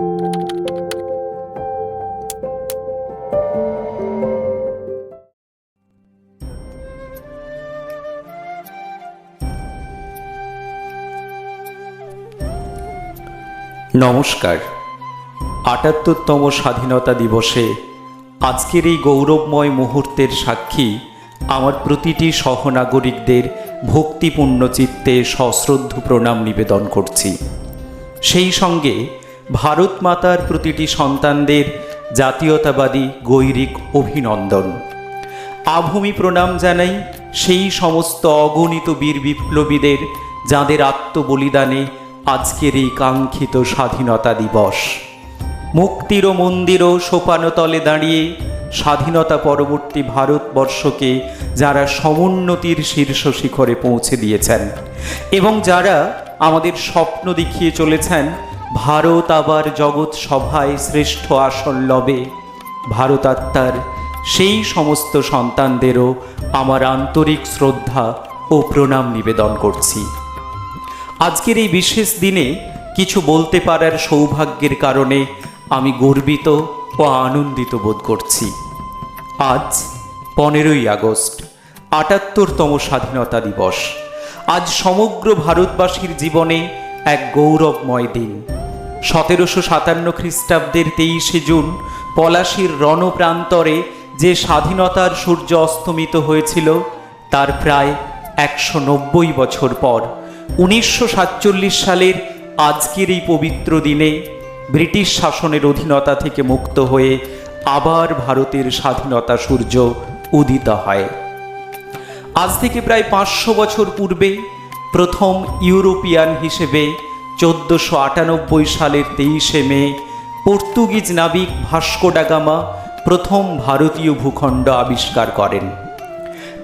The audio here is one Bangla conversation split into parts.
নমস্কার। আটাত্তরতম স্বাধীনতা দিবসে আজকের এই গৌরবময় মুহূর্তের সাক্ষী আমার প্রতিটি সহনাগরিকদের ভক্তিপূর্ণ চিত্তে সশ্রদ্ধ প্রণাম নিবেদন করছি। সেই সঙ্গে ভারত মাতার প্রতিটি সন্তানদের জাতীয়তাবাদী গৈরিক অভিনন্দন। আভূমি প্রণাম জানাই সেই সমস্ত অগণিত বীর বিপ্লবীদের যাঁদের আত্মবলিদানে আজকের এই কাঙ্ক্ষিত স্বাধীনতা দিবস। মুক্তির ও মন্দির ও সোপানতলে দাঁড়িয়ে স্বাধীনতা পরবর্তী ভারতবর্ষকে যারা সমুন্নতির শীর্ষ শিখরে পৌঁছে দিয়েছেন এবং যারা আমাদের স্বপ্ন দেখিয়ে চলেছেন ভারত আবার জগৎ সভায় শ্রেষ্ঠ আসন লবে। ভারত আত্মার সেই সমস্ত সন্তানদেরও আমার আন্তরিক শ্রদ্ধা ও প্রণাম নিবেদন করছি। আজকের এই বিশেষ দিনে কিছু বলতে পারার সৌভাগ্যের কারণে আমি গর্বিত ও আনন্দিত বোধ করছি। আজ পনেরোই আগস্ট, আটাত্তরতম স্বাধীনতা দিবস। আজ সমগ্র ভারতবাসীর জীবনে এক গৌরবময় দিন। সতেরোশো সাতান্ন খ্রিস্টাব্দের তেইশে জুন, পলাশির রণপ্রান্তরে যে স্বাধীনতার সূর্য অস্তমিত হয়েছিল, তার প্রায় একশো নব্বই বছর পর। উনিশশো সাতচল্লিশ সালের আজকের এই পবিত্র দিনে ব্রিটিশ শাসনের অধীনতা থেকে মুক্ত হয়ে আবার ভারতের স্বাধীনতা সূর্য উদিত হয়। আজ থেকে প্রায় পাঁচশো বছর পূর্বে প্রথম ইউরোপিয়ান হিসেবে চোদ্দোশো আটানব্বই সালের তেইশে মে, পর্তুগিজ নাবিক ভাস্কো ডাগামা প্রথম ভারতীয় ভূখণ্ড আবিষ্কার করেন।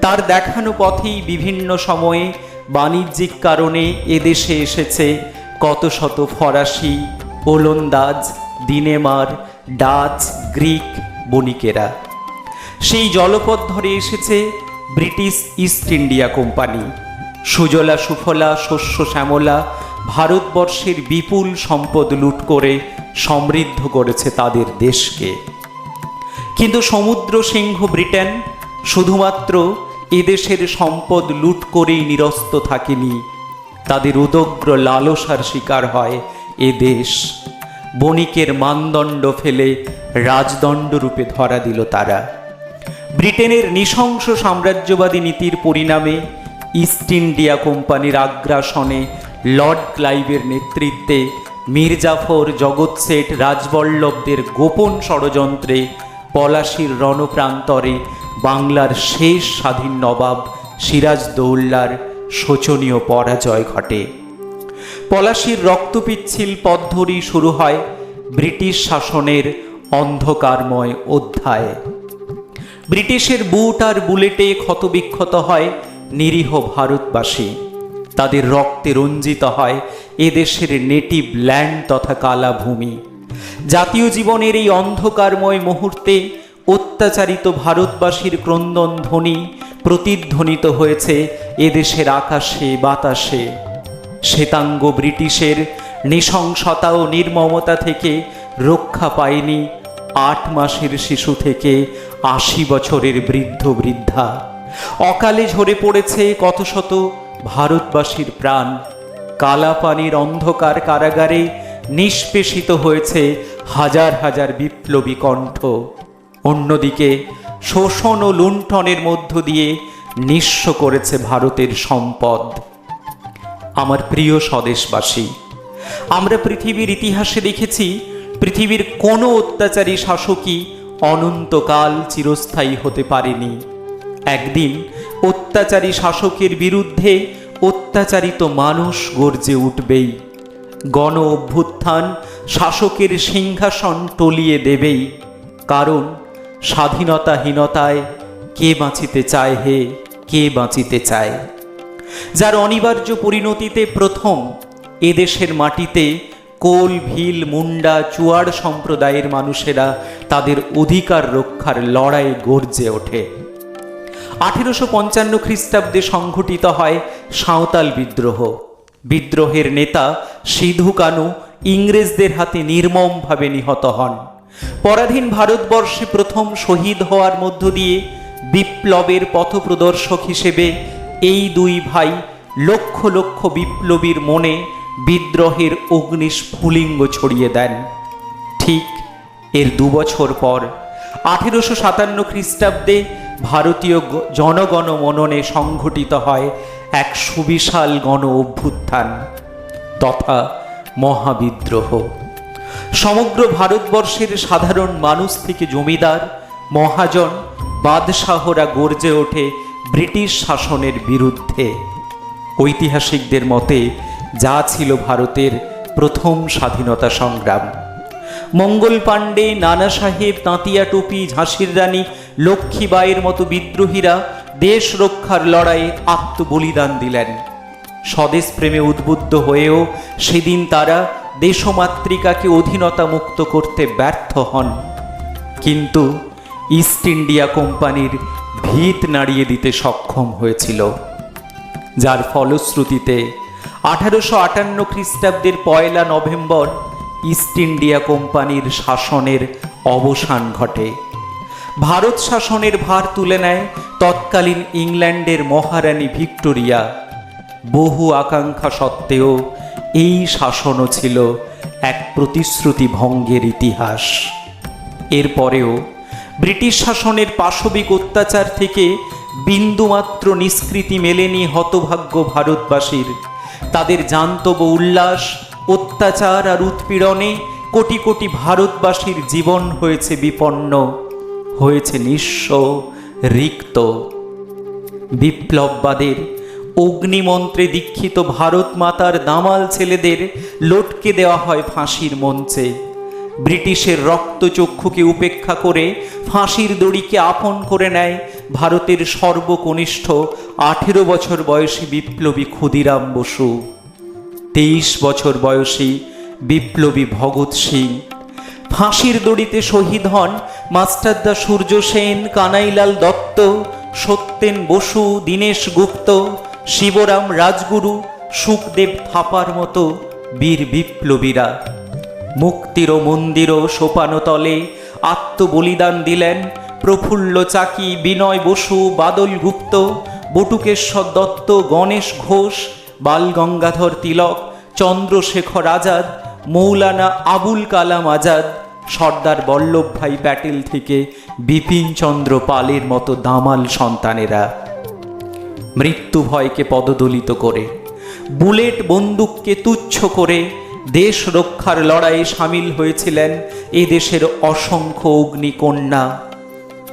তার দেখানো পথেই বিভিন্ন সময়ে বাণিজ্যিক কারণে এদেশে এসেছে কত শত ফরাসি, ওলন্দাজ, দিনেমার, ডাচ, গ্রিক বণিকেরা। সেই জলপথ ধরে এসেছে ব্রিটিশ ইস্ট ইন্ডিয়া কোম্পানি। সুজলা সুফলা, শস্য শ্যামলা ভারতবর্ষের বিপুল সম্পদ লুট করে সমৃদ্ধ করেছে তাদের দেশকে। কিন্তু সমুদ্র সিংহ ব্রিটেন শুধুমাত্র এদেশের সম্পদ লুট করেই নিরস্ত থাকেনি। তাদের উদগ্র লালসার শিকার হয় এ দেশ। বণিকের মানদণ্ড ফেলে রাজদণ্ড রূপে ধরা দিল তারা। ব্রিটেনের নৃশংস সাম্রাজ্যবাদী নীতির পরিণামে ইস্ট ইন্ডিয়া কোম্পানির আগ্রাসনে লর্ড ক্লাইভের নেতৃত্বে মীরজাফর জগৎ শেঠ রাজবল্লভদের গোপন ষড়যন্ত্রে পলাশির রণপ্রান্তরে বাংলার শেষ স্বাধীন নবাব সিরাজ সিরাজদৌল্লার শোচনীয় পরাজয় ঘটে। পলাশির রক্তপিচ্ছিল পথ ধরেই শুরু হয় ব্রিটিশ শাসনের অন্ধকারময় অধ্যায়। ব্রিটিশের বুট আর বুলেটে ক্ষতবিক্ষত হয় নিরীহ ভারতবাসী। তাদের রক্তে রঞ্জিত হয় এদেশের নেটিভ ল্যান্ড তথা কালাভূমি। জাতীয় জীবনের এই অন্ধকারময় মুহূর্তে অত্যাচারিত ভারতবাসীর ক্রন্দন ধ্বনি প্রতিধ্বনিত হয়েছে এদেশের আকাশে, বাতাসে। শ্বেতাঙ্গ ব্রিটিশের নৃশংসতা ও নির্মমতা থেকে রক্ষা পায়নি আট মাসের শিশু থেকে আশি বছরের বৃদ্ধ বৃদ্ধা। অকালে ঝরে পড়েছে কত শত ভারতবাসীর প্রাণ কালাপানির অন্ধকার কারাগারে নিষ্পেষিত হয়েছে হাজার হাজার বিপ্লবী কণ্ঠ। অন্যদিকে শোষণ ও লুণ্ঠনের মধ্য দিয়ে নিঃস্ব করেছে ভারতের সম্পদ। আমার প্রিয় স্বদেশবাসী, আমরা পৃথিবীর ইতিহাসে দেখেছি পৃথিবীর কোনো অত্যাচারী শাসকই অনন্তকাল চিরস্থায়ী হতে পারেনি। একদিন অত্যাচারী শাসকের বিরুদ্ধে অত্যাচারিত মানুষ গর্জে উঠবেই। গণ অভ্যুত্থান শাসকের সিংহাসন টলিয়ে দেবেই। কারণ স্বাধীনতাহীনতায় কে বাঁচিতে চায় হে? কে বাঁচিতে চায়? যার অনিবার্য পরিণতিতে প্রথম এদেশের মাটিতে কোল, ভিল, মুন্ডা চুয়াড় সম্প্রদায়ের মানুষেরা তাদের অধিকার রক্ষার লড়াই গর্জে ওঠে। আঠেরোশো পঞ্চান্ন খ্রিস্টাব্দে সংঘটিত হয় সাঁওতাল বিদ্রোহ। বিদ্রোহের নেতা সিধু কানু ইংরেজদের হাতে নির্মমভাবে নিহত হন। পরাধীন ভারতবর্ষে প্রথম শহীদ হওয়ার মধ্য দিয়ে বিপ্লবের পথপ্রদর্শক হিসেবে এই দুই ভাই লক্ষ লক্ষ বিপ্লবীর মনে বিদ্রোহের অগ্নিস্ফুলিঙ্গ ছড়িয়ে দেন। ঠিক এর দুবছর পর আঠেরোশো সাতান্ন খ্রিস্টাব্দে ভারতীয় জনগণ মননে সংঘটিত হয় এক সুবিশাল গণ অভ্যুত্থান তথা মহাবিদ্রোহ। সমগ্র ভারতবর্ষের সাধারণ মানুষ থেকে জমিদার, মহাজন, বাদশাহরা গর্জে ওঠে ব্রিটিশ শাসনের বিরুদ্ধে। ঐতিহাসিকদের মতে যা ছিল ভারতের প্রথম স্বাধীনতা সংগ্রাম। মঙ্গল পাণ্ডে, নানা সাহেব, তাঁতিয়া টুপি, ঝাঁসির রানী লক্ষ্মীবাইয়ের মতো বিদ্রোহীরা দেশ রক্ষার লড়াইয়ে আত্মবলিদান দিলেন। স্বদেশ প্রেমে উদ্বুদ্ধ হয়েও সেদিন তারা দেশমাতৃকাকে অধীনতা মুক্ত করতে ব্যর্থ হন। কিন্তু ইস্ট ইন্ডিয়া কোম্পানির ভিত নাড়িয়ে দিতে সক্ষম হয়েছিল। যার ফলশ্রুতিতে আঠারোশো আটান্ন খ্রিস্টাব্দের পয়লা নভেম্বর ইস্ট ইন্ডিয়া কোম্পানির শাসনের অবসান ঘটে। ভারত শাসনের ভার তুলে নেয় তৎকালীন ইংল্যান্ডের মহারানী ভিক্টোরিয়া। বহু আকাঙ্ক্ষা সত্ত্বেও এই শাসনও ছিল এক প্রতিশ্রুতি ভঙ্গের ইতিহাস। এরপরেও ব্রিটিশ শাসনের পাশবিক অত্যাচার থেকে বিন্দুমাত্র নিষ্কৃতি মেলেনি হতভাগ্য ভারতবাসীর। তাদের জান্তব উল্লাস অত্যাচার আর উৎপীড়নে কোটি কোটি ভারতবাসীর জীবন হয়েছে বিপন্ন, হয়েছে নিঃস্ব, রিক্ত। বিপ্লববাদের, অগ্নিমন্ত্রে দীক্ষিত ভারত মাতার দামাল ছেলেদের লটকে দেওয়া হয় ফাঁসির মঞ্চে। ব্রিটিশের রক্তচক্ষুকে উপেক্ষা করে ফাঁসির দড়িকে আপন করে নেয় ভারতের সর্বকনিষ্ঠ আঠেরো বছর বয়সী বিপ্লবী ক্ষুদিরাম বসু। তেইশ বছর বয়সী বিপ্লবী ভগৎ সিং। ফাঁসির দড়িতে শহীদ হন মাস্টারদা সূর্য সেন, কানাইলাল দত্ত, সত্যেন বসু, দীনেশ গুপ্ত, শিবরাম রাজগুরু, সুখদেব থাপার মতো বীর বিপ্লবীরা। মুক্তির মন্দির সোপানতলে আত্মবলিদান দিলেন প্রফুল্ল চাকি, বিনয় বসু, বাদল গুপ্ত, বটুকেশ্বর দত্ত, গণেশ ঘোষ বালগঙ্গাধর তিলক, চন্দ্রশেখর আজাদ, মৌলানা আবুল কালাম আজাদ, সর্দার বল্লভভাই প্যাটেল থেকে বিপিন চন্দ্র পালের মতো দামাল সন্তানেরা মৃত্যু ভয়কে পদদলিত করে, বুলেট বন্দুককে তুচ্ছ করে দেশ রক্ষার লড়াইয়ে সামিল হয়েছিলেন এ দেশের অসংখ্য অগ্নিকন্যা।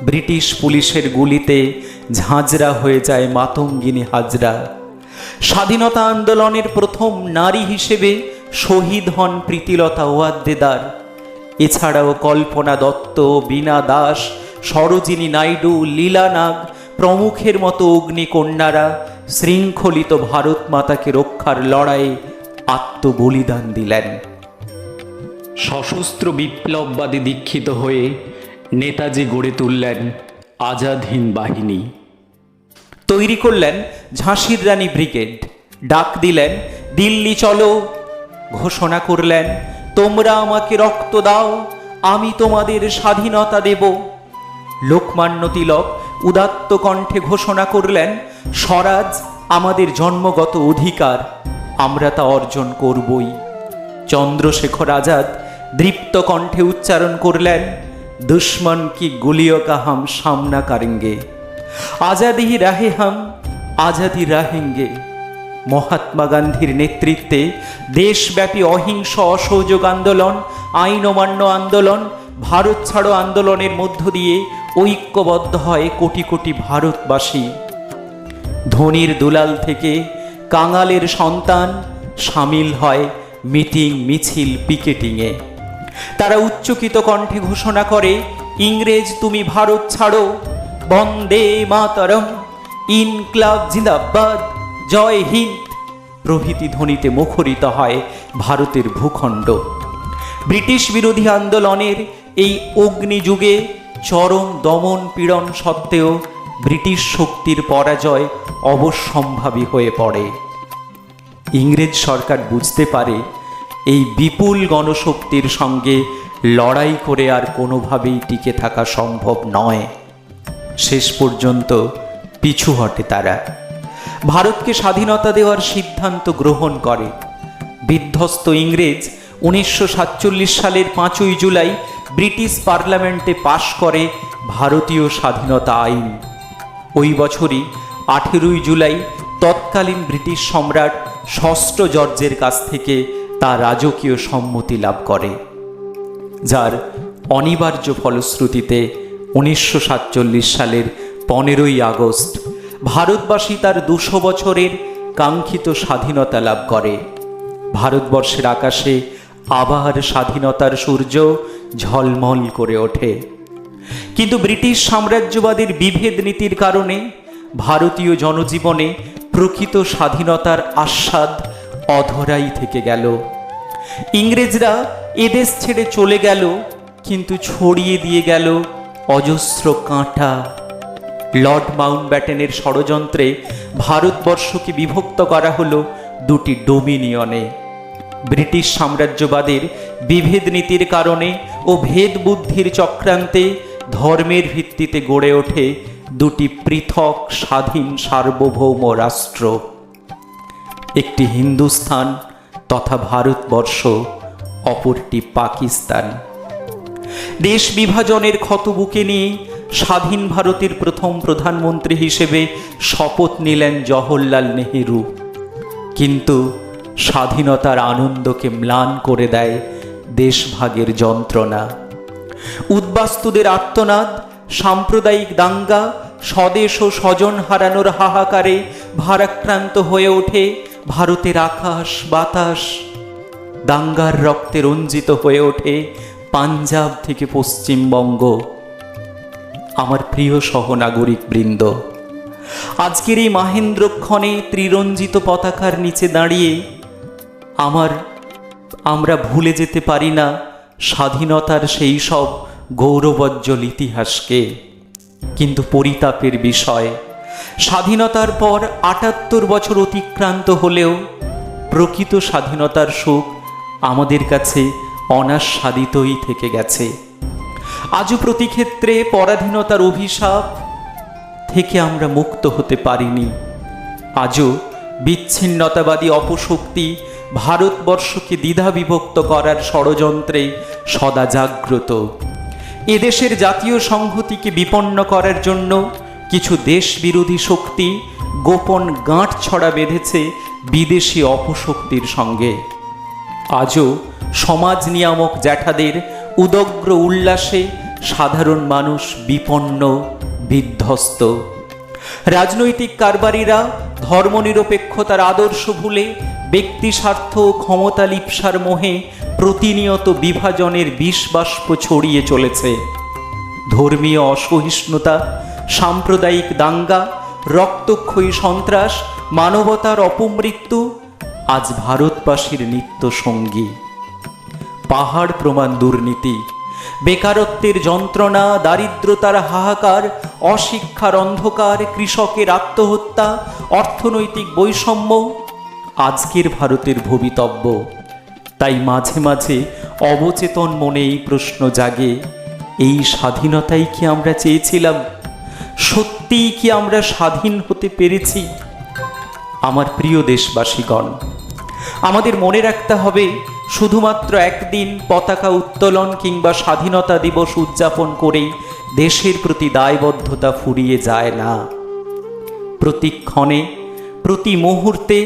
ব্রিটিশ পুলিশের গুলিতে ঝাঁঝরা হয়ে যায় মাতঙ্গিনী হাজরা। স্বাধীনতা আন্দোলনের প্রথম নারী হিসেবে শহীদ হন প্রীতিলতা ওয়াদ্দেদার। এছাড়াও কল্পনা দত্ত, বীণা দাস, সরোজিনী নাইডু, লীলা নাগ প্রমুখের মতো অগ্নিকন্যারা শৃঙ্খলিত ভারত মাতাকে রক্ষার লড়াইয়ে আত্মবলিদান দিলেন। সশস্ত্র বিপ্লববাদী দীক্ষিত হয়ে নেতাজি গড়ে তুললেন আজাদ হিন্দ বাহিনী। তৈরি করলেন ঝাঁসির রানী ব্রিগেড। ডাক দিলেন, দিল্লি চলো। ঘোষণা করলেন, তোমরা আমাকে রক্ত দাও, আমি তোমাদের স্বাধীনতা দেব। লোকমান্য তিলক উদাত্ত কণ্ঠে ঘোষণা করলেন, স্বরাজ আমাদের জন্মগত অধিকার, আমরা তা অর্জন করবই। চন্দ্রশেখর আজাদ দৃপ্ত কণ্ঠে উচ্চারণ করলেন, দুশ্মন কি গুলিও কাহাম সামনা করেঙ্গে? আজাদি রাহে হাম, আজাদি রাহেঙ্গে। মহাত্মা গান্ধীর নেতৃত্বে দেশব্যাপী অহিংস অসহযোগ আন্দোলন, আইন অমান্য আন্দোলন, ভারত ছাড়ো আন্দোলনের মধ্য দিয়ে ঐক্যবদ্ধ হয় কোটি কোটি ভারতবাসী। ধনির দুলাল থেকে কাঙালের সন্তান সামিল হয় মিটিং মিছিল পিকেটিংয়ে। তারা উচ্চকিত কণ্ঠে ঘোষণা করে, ইংরেজ তুমি ভারত ছাড়ো। বন্দে মাতরম। ইনক্লাব জিন্দাবাদ। জয় হিন্দ। প্রভৃতি ধ্বনিতে মুখরিত হয় ভারতের ভূখণ্ড। ব্রিটিশ বিরোধী আন্দোলনের এই অগ্নিযুগে চরম দমন পীড়ন সত্ত্বেও ব্রিটিশ শক্তির পরাজয় অবশ্যম্ভাবী হয়ে পড়ে। ইংরেজ সরকার বুঝতে পারে এই বিপুল গণশক্তির সঙ্গে লড়াই করে আর কোনোভাবেই টিকে থাকা সম্ভব নয়। শেষ পর্যন্ত পিছু হটে তারা। ভারতকে স্বাধীনতা দেওয়ার সিদ্ধান্ত গ্রহণ করে। বিধ্বস্ত ইংরেজ উনিশশো সাতচল্লিশ সালের পাঁচই জুলাই ব্রিটিশ পার্লামেন্টে পাশ করে ভারতীয় স্বাধীনতা আইন। ওই বছরই আঠেরোই জুলাই তৎকালীন ব্রিটিশ সম্রাট ষষ্ঠ জর্জের কাছ থেকে তা রাজকীয় সম্মতি লাভ করে, যার অনিবার্য ফলশ্রুতিতে উনিশশো সাতচল্লিশ সালের পনেরোই আগস্ট ভারতবাসী তার দুশো বছরের কাঙ্ক্ষিত স্বাধীনতা লাভ করে। ভারতবর্ষের আকাশে আবার স্বাধীনতার সূর্য ঝলমল করে ওঠে। কিন্তু ব্রিটিশ সাম্রাজ্যবাদীর বিভেদ নীতির কারণে ভারতীয় জনজীবনে প্রকৃত স্বাধীনতার আস্বাদ অধরাই থেকে গেল। ইংরেজরা এদেশ ছেড়ে চলে গেল, কিন্তু ছড়িয়ে দিয়ে গেল অজস্র কাঁটা। লর্ড মাউন্টব্যাটেনের ষড়যন্ত্রে ভারতবর্ষকে বিভক্ত করা হলো দুটি ডোমিনিয়নে। ব্রিটিশ সাম্রাজ্যবাদের বিভেদ নীতির কারণে ও ভেদ বুদ্ধির চক্রান্তে ধর্মের ভিত্তিতে গড়ে ওঠে দুটি পৃথক স্বাধীন সার্বভৌম রাষ্ট্র। একটি হিন্দুস্থান তথা ভারতবর্ষ, অপরটি পাকিস্তান। দেশ বিভাজনের ক্ষত বুকে নিয়ে স্বাধীন ভারতের প্রথম প্রধানমন্ত্রী হিসেবে শপথ নিলেন জওহরলাল নেহেরু। কিন্তু স্বাধীনতার আনন্দকে ম্লান করে দেয় দেশভাগের যন্ত্রণা। উদ্বাস্তুদের আর্তনাদ, সাম্প্রদায়িক দাঙ্গা, স্বদেশ ও স্বজন হারানোর হাহাকারে ভারাক্রান্ত হয়ে ওঠে ভারতের আকাশ বাতাস। দাঙ্গার রক্তে রঞ্জিত হয়ে ওঠে পাঞ্জাব থেকে পশ্চিমবঙ্গ, আমার প্রিয় সহনাগরিক বৃন্দ, আজকের এই মাহেন্দ্রক্ষণে ত্রিরঞ্জিত পতাকার নিচে দাঁড়িয়ে আমার, আমরা ভুলে যেতে পারি না স্বাধীনতার সেই সব গৌরবজ্জ্বল ইতিহাসকে। কিন্তু পরিতাপের বিষয়, স্বাধীনতার পর আটাত্তর বছর অতিক্রান্ত হলেও প্রকৃত স্বাধীনতার সুখ আমাদের কাছে অনাস্বাদিতই থেকে গেছে। আজও প্রতি ক্ষেত্রে পরাধীনতার অভিশাপ থেকে আমরা মুক্ত হতে পারিনি। আজও বিচ্ছিন্নতাবাদী অপশক্তি ভারতবর্ষকে দ্বিধা বিভক্ত করার ষড়যন্ত্রে সদা জাগ্রত। এদেশের জাতীয় সংহতিকে বিপন্ন করার জন্য কিছু দেশ বিরোধী শক্তি গোপন গাঁট ছড়া বেঁধেছে বিদেশি অপশক্তির সঙ্গে। আজও সমাজ নিয়ামক জ্যাঠাদের উদগ্র উল্লাসে সাধারণ মানুষ বিপন্ন, বিধ্বস্ত। রাজনৈতিক কারবারিরা ধর্মনিরপেক্ষতার আদর্শ ভুলে ব্যক্তি স্বার্থ ক্ষমতা লিপসার মোহে প্রতিনিয়ত বিভাজনের বিষবাষ্প ছড়িয়ে চলেছে। ধর্মীয় অসহিষ্ণুতা, সাম্প্রদায়িক দাঙ্গা, রক্তক্ষয়ী সন্ত্রাস, মানবতার অপমৃত্যু আজ ভারতবাসীর নিত্য সঙ্গী। পাহাড় প্রমাণ দুর্নীতি, বেকারত্বের যন্ত্রণা, দারিদ্রতার হাহাকার, অশিক্ষার অন্ধকার, কৃষকের আত্মহত্যা, অর্থনৈতিক বৈষম্য, আজকের ভারতের ভবিতব্য। তাই মাঝে মাঝে অবচেতন মনে এই প্রশ্ন জাগে, এই স্বাধীনতাই কি আমরা চেয়েছিলাম? সত্যিই কি আমরা স্বাধীন হতে পেরেছি? আমার প্রিয় দেশবাসীগণ আমাদের মনে রাখতে হবে, শুধুমাত্র একদিন পতাকা উত্তোলন কিংবা স্বাধীনতা দিবস উদযাপন করেই দেশের প্রতি দায়বদ্ধতা ফুরিয়ে যায় না। প্রতিক্ষণে প্রতি মুহূর্তে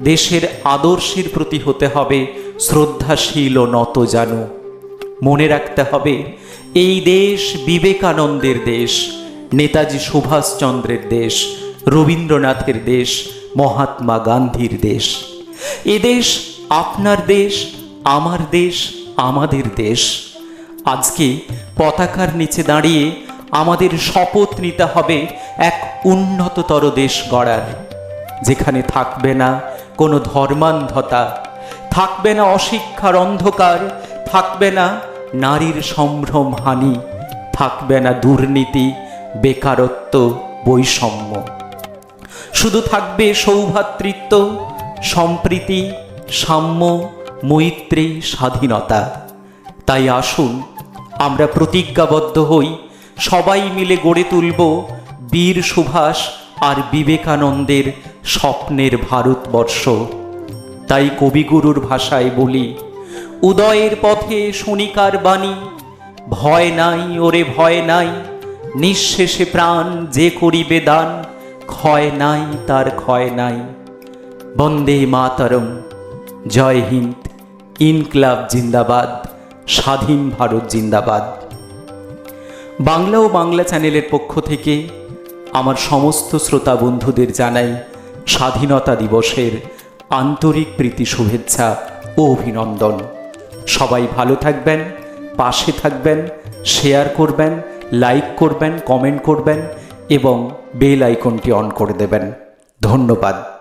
দেশের আদর্শের প্রতি হতে হবে শ্রদ্ধাশীল ও নত জানু মনে রাখতে হবে, এই দেশ বিবেকানন্দের দেশ, নেতাজি সুভাষচন্দ্রের দেশ, রবীন্দ্রনাথের দেশ, মহাত্মা গান্ধীর দেশ। এদেশ আপনার দেশ, আমার দেশ, আমাদের দেশ। আজকে পতাকার নিচে দাঁড়িয়ে আমাদের শপথ নিতে হবে এক উন্নততর দেশ গড়ার। যেখানে থাকবে না কোনো ধর্মান্ধতা, থাকবে না অশিক্ষার অন্ধকার, থাকবে না নারীর সম্ভ্রম হানি, থাকবে না দুর্নীতি, বেকারত্ব, বৈষম্য। শুধু থাকবে সৌভাতৃত্ব সম্প্রীতি, সাম্য, মৈত্রী, স্বাধীনতা। তাই আসুন, আমরা প্রতিজ্ঞাবদ্ধ হই, সবাই মিলে গড়ে তুলব বীর সুভাষ আর বিবেকানন্দের স্বপ্নের ভারতবর্ষ। তাই কবিগুরুর ভাষায় বলি, উদয়ের পথে শনিকার বাণী, ভয় নাই ওরে ভয় নাই, নিঃশেষে প্রাণ যে করিবে দান, ক্ষয় নাই তার ক্ষয় নাই। বন্দে মাতরম। জয় হিন্দ। ইনকলাব জিন্দাবাদ। স্বাধীন ভারত জিন্দাবাদ। বাংলা ও বাংলা চ্যানেলের পক্ষ থেকে আমার সমস্ত শ্রোতা বন্ধুদের জানাই স্বাধীনতা দিবসের আন্তরিক প্রীতি, শুভেচ্ছা ও অভিনন্দন। সবাই ভালো থাকবেন, পাশে থাকবেন, শেয়ার করবেন, লাইক করবেন, কমেন্ট করবেন এবং বেল আইকনটি অন করে দেবেন। ধন্যবাদ।